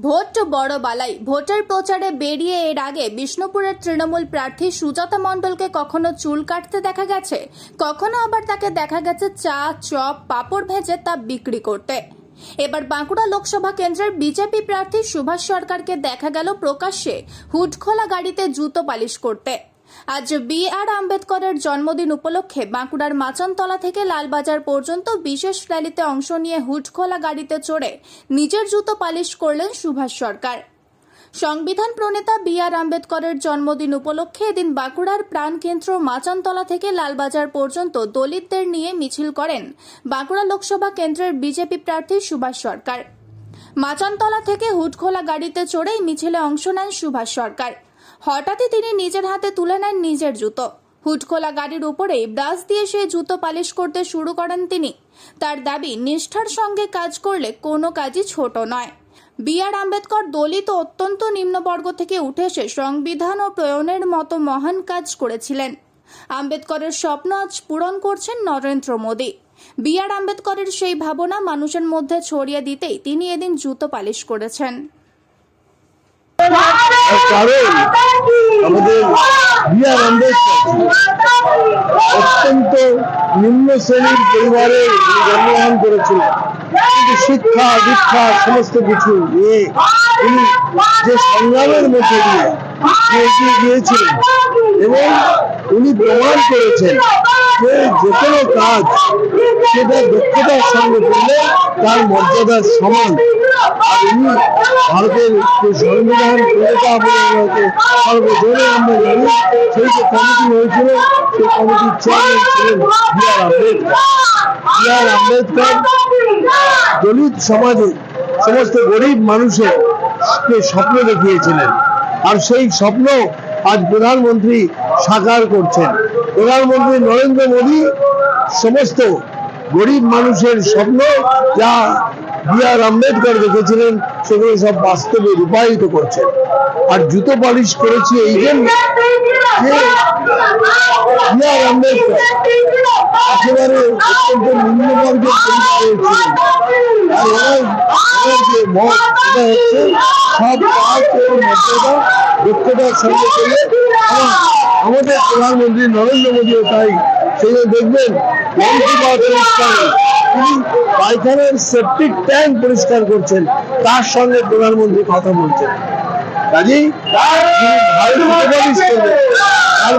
Vote বড় বালাই। ভোটের প্রচারে বেরিয়ে এর আগে বিষ্ণুপুরের তৃণমূল প্রার্থী সুজাতা মণ্ডলকে কখনো চুল কাটতে দেখা গেছে? কখনো আবার তাকে দেখা গেছে চা, চপ, পাপড় ভেজে তা বিক্রি করতে? এবার বাঁকুড়া লোকসভা কেন্দ্রের বিজেপি প্রার্থী সুভাষ সরকারকে দেখা গেল প্রকাশ্যে হুডখোলা গাড়িতে জুতো পালিশ করতে। আজ বি আর আম্বেদকরের জন্মদিন উপলক্ষে বাঁকুড়ার মাচানতলা থেকে লালবাজার পর্যন্ত বিশেষ র্যালিতে অংশ নিয়ে হুটখোলা গাড়িতে চড়ে নিজের জুতো পালিশ করলেন সুভাষ সরকার। সংবিধান প্রণেতা বি আর আম্বেদকরের জন্মদিন উপলক্ষে এদিন বাঁকুড়ার প্রাণকেন্দ্র মাচানতলা থেকে লালবাজার পর্যন্ত দলিতদের নিয়ে মিছিল করেন বাঁকুড়া লোকসভা কেন্দ্রের বিজেপি প্রার্থী সুভাষ সরকার। মাচানতলা থেকে হুটখোলা গাড়িতে চড়েই মিছিলে অংশ নেন সুভাষ সরকার। হঠাৎই তিনি নিজের হাতে তুলে নেন নিজের জুতো। হুডখোলা গাড়ির উপরেই ব্রাশ দিয়ে সেই জুতো পালিশ করতে শুরু করেন তিনি। তার দাবি, নিষ্ঠার সঙ্গে কাজ করলে কোনো কাজই ছোট নয়। বি আর আম্বেদকর দলিত অত্যন্ত নিম্নবর্গ থেকে উঠে এসে সংবিধান ও প্রয়নের মতো মহান কাজ করেছিলেন। আম্বেদকরের স্বপ্ন আজ পূরণ করছেন নরেন্দ্র মোদী। বি আর আম্বেদকরের সেই ভাবনা মানুষের মধ্যে ছড়িয়ে দিতেই তিনি এদিন জুতো পালিশ করেছেন। অত্যন্ত নিম্ন শ্রেণির পরিবারে জন্মগ্রহণ করেছিলেন। কিন্তু শিক্ষা, দীক্ষা, সমস্ত কিছু তিনি যে সংগ্রামের মধ্যে দিয়ে এগিয়ে গিয়েছিলেন এবং উনি প্রমাণ করেছেন যে যে কোনো কাজ সেটা দক্ষতার সঙ্গে করলে তার মর্যাদার সমান। ভারতের যে সংবিধান প্রণেতা সর্বজনে আমরা জানি, সেই যে কমিটি হয়েছিল, সেই কমিটির চেয়ারম্যান ছিলেন B R Ambedkar. B R Ambedkar Dalit সমাজে সমস্ত গরিব মানুষের স্বপ্ন দেখিয়েছিলেন। আর সেই স্বপ্ন আজ প্রধানমন্ত্রী সাকার করছেন। প্রধানমন্ত্রী নরেন্দ্র মোদী সমস্ত গরিব মানুষের স্বপ্ন যা বি আর আম্বেদকর দেখেছিলেন, সেগুলো সব বাস্তবে রূপায়িত করছেন আর জুতো পালিশ করেছি এই জন্য বি আর আম্বেদকর। একেবারে অত্যন্ত নিম্নবর্গের পরিচয়। হচ্ছে সব কাজ ও মর্যাদা, দক্ষতার সঙ্গে আমাদের প্রধানমন্ত্রী নরেন্দ্র মোদীও তাই সেই দেখবেন তিনি পায়খানার সেপটিক ট্যাঙ্ক পরিষ্কার করছেন, তার সঙ্গে প্রধানমন্ত্রী কথা বলছেন। করবেন। তার